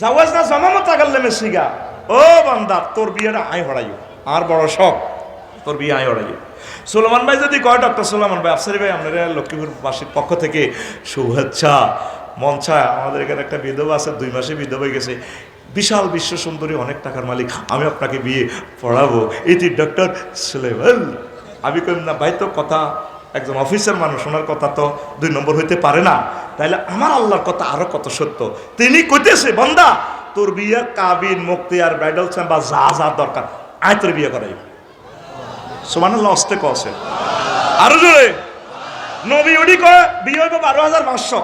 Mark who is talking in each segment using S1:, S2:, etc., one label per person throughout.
S1: জাওয়াজ না জমামত আগাল্লে মেসিগা ও বান্দা, তোর বিয়েটা আয় হড়াইও। আর বড় শখ, তোর বিয়ে আয় হড়াইও। সুলেমান ভাই যদি কয়, ডক্টর সুলেমান ভাই, আফসারি ভাই, আপনারা লক্ষ্মীপুরবাসীর পক্ষ থেকে শুভেচ্ছা মঞ্চা আমাদের এখানে একটা বিধবা আছে, দুই মাসে বিধবা হয়ে গেছে। বিশাল বিশ্ব সুন্দরী, অনেক টাকার মালিক, আমি আপনাকে বিয়ে পড়াবো। এটি ডক্টর সুলেমান। আমি কইম না, ভাই তো কথা একজন অফিসার মানুষ, ওনার কথা তো দুই নম্বর হইতে পারে না। তাইলে আমার আল্লাহর কথা আরও কত সত্য? তিনি কইতেছে, বন্দা, তোর বিয়ে কাবিন মুক্তি আর ব্রাইডাল বা যা যা দরকার, আয় তোর বিয়ে করাই। সমান কছে আরও জোরে। নবী ওডি কয়, বিয়ে হইব বারো হাজার পাঁচশো।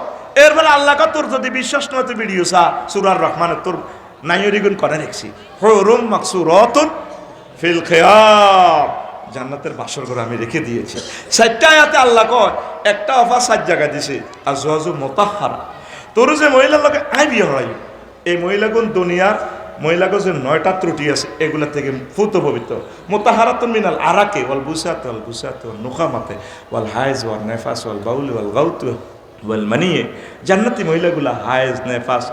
S1: এরপরে আল্লাহ তোর যদি বিশ্বাস নয় তুই ভিডিও সা সুরার রহমানের তোর নাইরিগুন করে রেখছি। হরুম মাকসুর ফিল খেয়াম। জান্নাতের বাসর করে আমি রেখে দিয়েছি। চারটা আয়াতে আল্লাহ কয়, একটা অফার সাত জায়গা দিছে, আর জহাজু মোতাহারা। তোর যে মহিলার লোকে আই বিয়ে হরাই এই মহিলাগুন দুনিয়ার মহিলাগুন যে নয়টা ত্রুটি আছে, এগুলা থেকে ফুত পবিত্র। মোতাহারাতুন মিনাল আরাকে, ওয়াল বুসাতে ওয়াল বুসাতে, ওয়াল নুখামাতে, ওয়াল হাইজ ওয়াল নেফাস, ওয়াল বাউল, ওয়াল গাউতু, ওয়াল মানিয়ে। জান্নাতি মহিলাগুলা হাইজ নেফাস,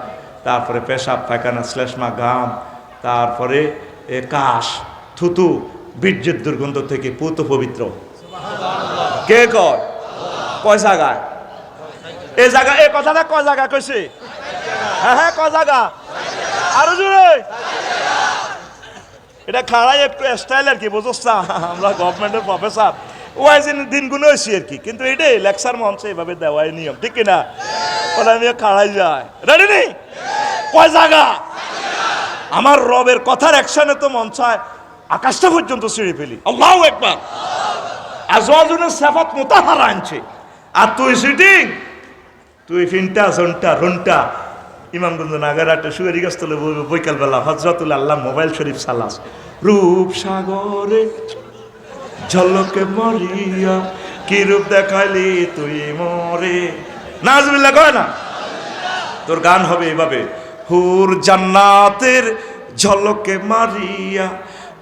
S1: তারপরে পেশাব, পায়খানা শ্লেষ্মা গাম, তারপরে কাশ, থুতু বীর্যের দুর্গন্ধ থেকে পুত পবিত্র। কে কয়? কয় জায়গায়? এই জায়গা এই কথাটা কয় জায়গা কইছে? হ্যাঁ হ্যাঁ কয় জায়গা? আরও জোরে এটা খাড়াই একটু স্টাইল আর কি বুঝছ না? আমরা গভর্নমেন্টের প্রফেসর ওয়াইজ দিনগুলো হয়েছি আর কি, কিন্তু এটাই লেকচার মঞ্চে এইভাবে দেওয়াই নিয়ম, ঠিক কিনা? ওটা আমি খাড়াই যায় রেডি নেই কয় জায়গা? আমার রবের কথার অ্যাকশনে তো মঞ্চায় আকাশটা পর্যন্ত ছিঁড়ে ফেলি। আল্লাহ একবার আজওয়াজুনের সেফাত মোতাহারা আনছে। আর তুই সিটিং তুই ফিনটা জন্টা রন্টা ইমামগঞ্জ নাগারাটে সুয়ারি গাছতলে বৈকালবেলা হজরতুল আল্লাহ মোবাইল শরীফ সালাস। রূপ সাগরে ঝলকে মরিয়া কি রূপ দেখালি তুই মরে। নাজবিল্লা কয় না? তোর গান হবে এভাবে হুর জান্নাতের ঝলকে মারিয়া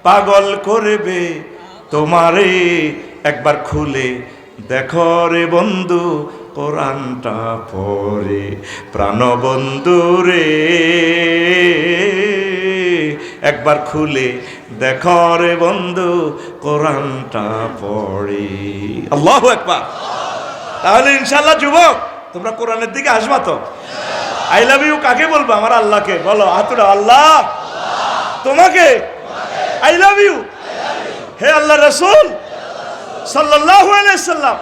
S1: পাগল করবে তোমারে একবার খুলে দেখো রে বন্ধু, কোরআনটা পরে প্রাণবন্ধু রে। একবার খুলে দেখো রে বন্ধু, কোরআনটা পড়ে। আল্লাহ একবার তাহলে ইনশাল্লাহ যুবক, তোমরা কোরআনের দিকে আসবা তো? আই লাভ ইউ, কাকে বলব? আমার আল্লাহকে। বলো হাতুরা আল্লাহ। তোমাকে আই লাভ ইউ। হে আল্লাহ রসুল সাল্লাহ সাল্লাম,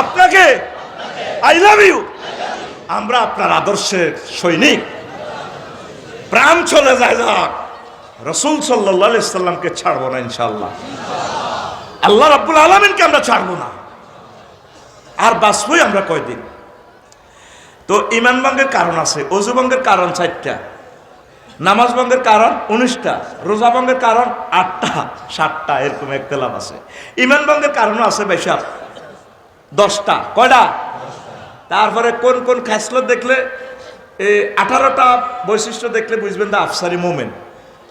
S1: আপনাকে আই লাভ ইউ। আমরা আপনার আদর্শের সৈনিক। প্রাণ চলে যায় যাক রসুল সাল্লাহ সাল্লামকে ছাড়বো না ইনশাল্লাহ আল্লাহ রাব্বুল আলমিনকে আমরা ছাড়বো না। আর বাঁচবই আমরা কয়দিন? তো ইমান ভঙ্গের কারণ আছে অজু ভঙ্গের কারণ চারটা। নামাজ ভঙ্গের কারণ উনিশটা, রোজা ভঙ্গের কারণ আটটা, সাতটা, এরকম একতলাপ আছে। ইমান ভঙ্গের কারণও আছে বেশাব। দশটা, কয়টা? তারপরে কোন কোন খাসলত দেখলে এই আঠারোটা বৈশিষ্ট্য দেখলে বুঝবেন দা আফসারি মোমেন।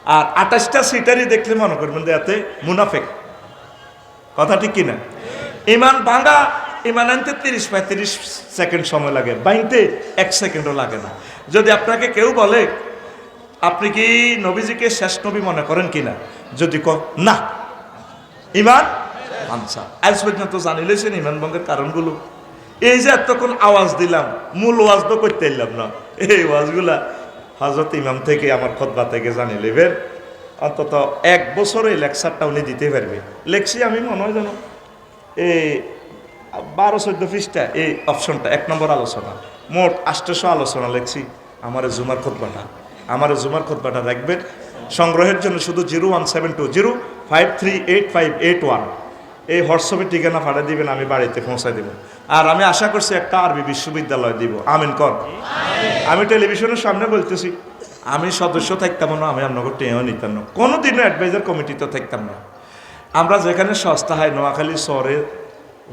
S1: আর আঠাশটা সিটারি দেখলে মনে করবেন যে এতে মুনাফেক। কথা ঠিক কিনা? ইমান ভাঙা ইমান আনতে তিরিশ পঁয়ত্রিশ সেকেন্ড সময় লাগে, বাইনতে এক সেকেন্ডও লাগে না। যদি আপনাকে কেউ বলে আপনি কি নবীজিকে শেষ নবী মনে করেন কিনা? যদি ক না। ইমান? আনসা আজ পর্যন্ত জানিলেছেন ইমান ভঙ্গের কারণগুলো। এই যে এতক্ষণ আওয়াজ দিলাম, মূল ওয়াজ তো করতে এলাম না। এই ওয়াজগুলা হজরত ইমাম থেকে আমার খতবা থেকে জানি নেবেন অন্তত এক বছরে লেকচারটা উনি দিতে পারবে। লেখছি আমি মনে হয় যেন এই বারো চোদ্দ পৃষ্ঠা, এই অপশনটা এক নম্বর আলোচনা। মোট আষ্টশো আলোচনা লেখছি, আমার জুমার খতবাটা আমার জুমার খতবাটা রাখবেন। সংগ্রহের জন্য শুধু zero one seven two zero five three eight five eight one. এই হোয়াটসঅ্যাপে ঠিকানা পাঠিয়ে দিবেন আমি বাড়িতে পৌঁছায় দেবো। আর আমি আশা করছি একটা আরবি বিশ্ববিদ্যালয় দিব। আমিন কর। আমি টেলিভিশনের সামনে বলতেছি আমি সদস্য থাকতাম না আমি আপনাকে টেঁও নিতাম না। কোনো দিনও অ্যাডভাইজার কমিটিতে থাকতাম না। আমরা যেখানে সস্তা হয় নোয়াখালী শহরে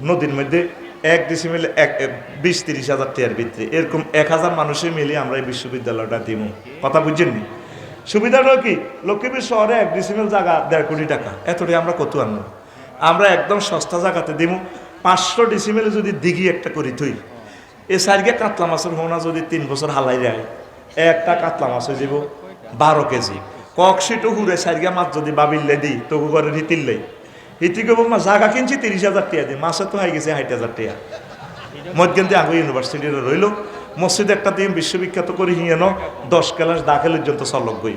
S1: নদীর মধ্যে এক ডিসিমিল এক বিশ, তিরিশ হাজার টিয়ার ভিতরে। এরকম এক হাজার মানুষে মিলে আমরা এই বিশ্ববিদ্যালয়টা দিব কথা বুঝছেননি সুবিধাটা কি? লক্ষ্মীপুর শহরে এক ডিসিমিল জায়গা, দেড় কোটি টাকা। এতটাই আমরা কত আনব আমরা একদম সস্তা জায়গাতে দিব পাঁচশো ডিসিমিলে যদি দিঘি একটা করি তুই, এ সাইডকে কাতলা মাছের হোনা যদি তিন বছর হালাই যায় একটা কাতলা মাছ হয়ে যাব বারো কেজি। ককশিটু হুরে সারিয়া মাছ যদি বাবিল্লে দিই, তবু করে হিতিল্লে হিতিকে মা, জাগা কিনছি, তিরিশ হাজার টিয়া দিই মাছে তো হয়ে গেছে ষাট হাজার টিয়া। মধ্যে আগে ইউনিভার্সিটির রইল। মসজিদ একটা দিয়ে বিশ্ববিখ্যাত করে হিয়েন দশ ক্লাস দাখিল পর্যন্ত সলক গই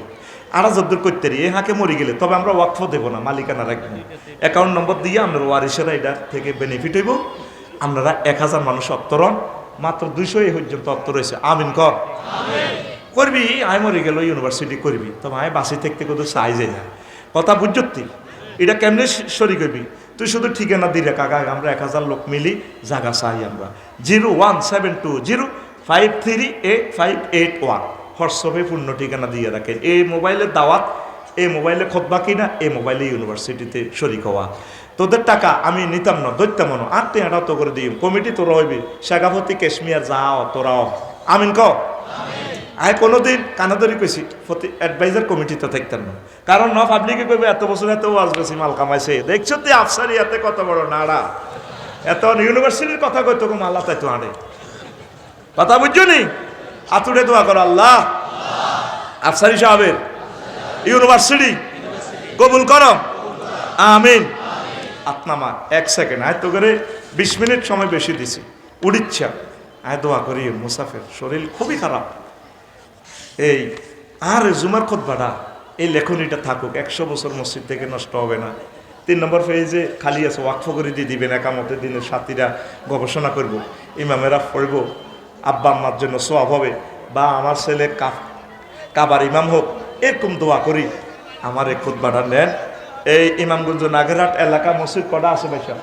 S1: আরা যদ্দুর করতে রি হাঁকে মরি গেলে, তবে আমরা ওয়াকফ দেবো না মালিকানা রাখব অ্যাকাউন্ট নম্বর দিয়ে আপনার ওয়ারিসেরা এটা থেকে বেনিফিট হইব। আপনারা এক হাজার মানুষ অত্তরণ মাত্র দুইশো এই পর্যন্ত অত্তর রয়েছে। আমিন কর। করবি, আয় মরে গেল ইউনিভার্সিটি করবি। তবে আয় বাসি থাকতে কত চাই যায়। না কথা বুঝতি এটা কেমনে সরি করবি তুই শুধু ঠিকানা দিলে কাকা আমরা এক হাজার লোক মিলি জায়গা চাই আমরা। Zero one seven two zero five three eight five eight one. হোয়াটসঅ্যাপে পূর্ণ ঠিকানা দিয়ে রাখেন। এই মোবাইলের দাওয়াত, এই মোবাইলে খোদ খোদবা কিনা এই মোবাইলে ইউনিভার্সিটিতে শরিক হওয়া। তোদের টাকা আমি নিতাম না দৈত্যাম না আটটি আটা তো করে দিই কমিটি তোরা হইবি। শেখাপতি কাশ্মীর যাও, তোরাও। আমিন ক আয় কোনোদিন কানাদারি কইছি, প্রতি অ্যাডভাইজার কমিটিতে থাকতেন না। কারণ ন পাবলিকে কইবে, এত বছর এত ওয়াজ বেশি মাল কামাইছে। দেখছ তুই আফসারি এতে কত বড় নাড়া। এত ইউনিভার্সিটির কথা কই তোকে মাল্লা তাই তো আনে কথা বুঝছ নি? আতুরে দোয়া করো আল্লাহ। আফসারি সাহেবের ইউনিভার্সিটি কবুল করো। আমিন। আপনামা এক সেকেন্ড আয় তো করে বিশ মিনিট সময় বেশি দিছি। উড়িচ্ছা। আয় দোয়া করি মুসাফের, শরীর খুবই খারাপ। এই, আর জুমার খোদবাটা এই লেখনীটা থাকুক, একশো বছর মসজিদ থেকে নষ্ট হবে না। তিন নম্বর পেজে খালি আছে, ওয়াকফ করে দিয়ে দিবেন একামতের দিনের সাথীরা গবেষণা করব। ইমামেরা পড়ব, আব্বা আম্মার জন্য সোয়াব হবে, বা আমার ছেলে কাবার ইমাম হোক, এরকম দোয়া করি। আমার এই খুদবাটা নেন। এই ইমামগঞ্জ নাগেরহাট এলাকা মসজিদ কটা আছে ভাইসা